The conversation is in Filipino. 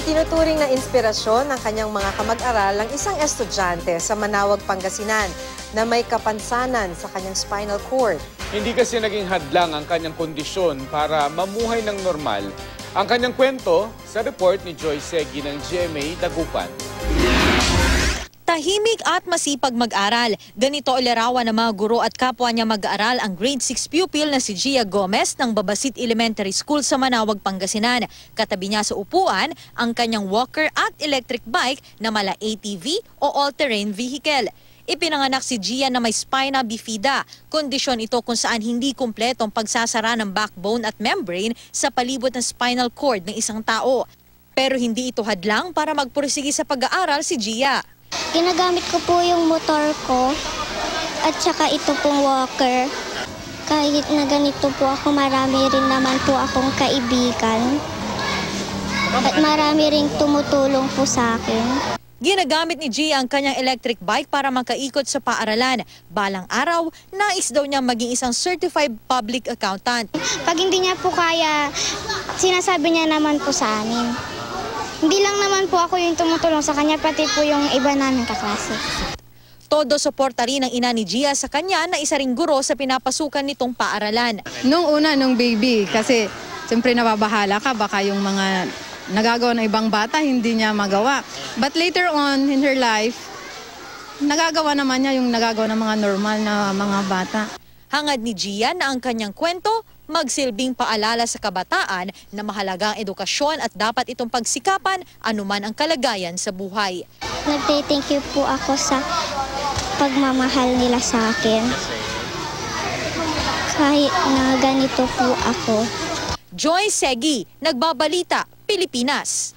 Itinuturing na inspirasyon ng kanyang mga kamag-aral ang isang estudyante sa Manawag, Pangasinan na may kapansanan sa kanyang spinal cord. Hindi kasi naging hadlang ang kanyang kondisyon para mamuhay ng normal. Ang kanyang kwento sa report ni Joy Segi ng GMA Dagupan. Tahimik at masipag mag-aral. Ganito ilarawan ng mga guro at kapwa niya mag-aaral ang grade 6 pupil na si Gia Gomez ng Babasit Elementary School sa Manawag, Pangasinan. Katabi niya sa upuan ang kanyang walker at electric bike na mala ATV o all-terrain vehicle. Ipinanganak si Gia na may spina bifida. Kondisyon ito kung saan hindi kumpleto ang pagsasara ng backbone at membrane sa palibot ng spinal cord ng isang tao. Pero hindi ito hadlang para magpursige sa pag-aaral si Gia. Ginagamit ko po yung motor ko at saka ito pong walker. Kahit na ganito po ako, marami rin naman po akong kaibigan. At marami rin tumutulong po sa akin. Ginagamit ni Gia ang kanyang electric bike para makaikot sa paaralan. Balang araw, nais daw niya maging isang certified public accountant. Pag hindi niya po kaya, sinasabi niya naman po sa amin. Hindi lang naman po ako yung tumutulong sa kanya, pati po yung iba namin kaklase. Todo suporta rin ng ina ni Gia sa kanya na isa ring guro sa pinapasukan nitong paaralan. Nung una, nung baby, kasi siyempre nababahala ka, baka yung mga nagagawa ng ibang bata, hindi niya magawa. But later on in her life, nagagawa naman niya yung nagagawa ng mga normal na mga bata. Hangad ni Gia na ang kanyang kwento magsilbing paalala sa kabataan na mahalaga ang edukasyon at dapat itong pagsikapan anuman ang kalagayan sa buhay. Nagte-thank you po ako sa pagmamahal nila sa akin. Kahit na ganito po ako. Joy Segi, Nagbabalita, Pilipinas.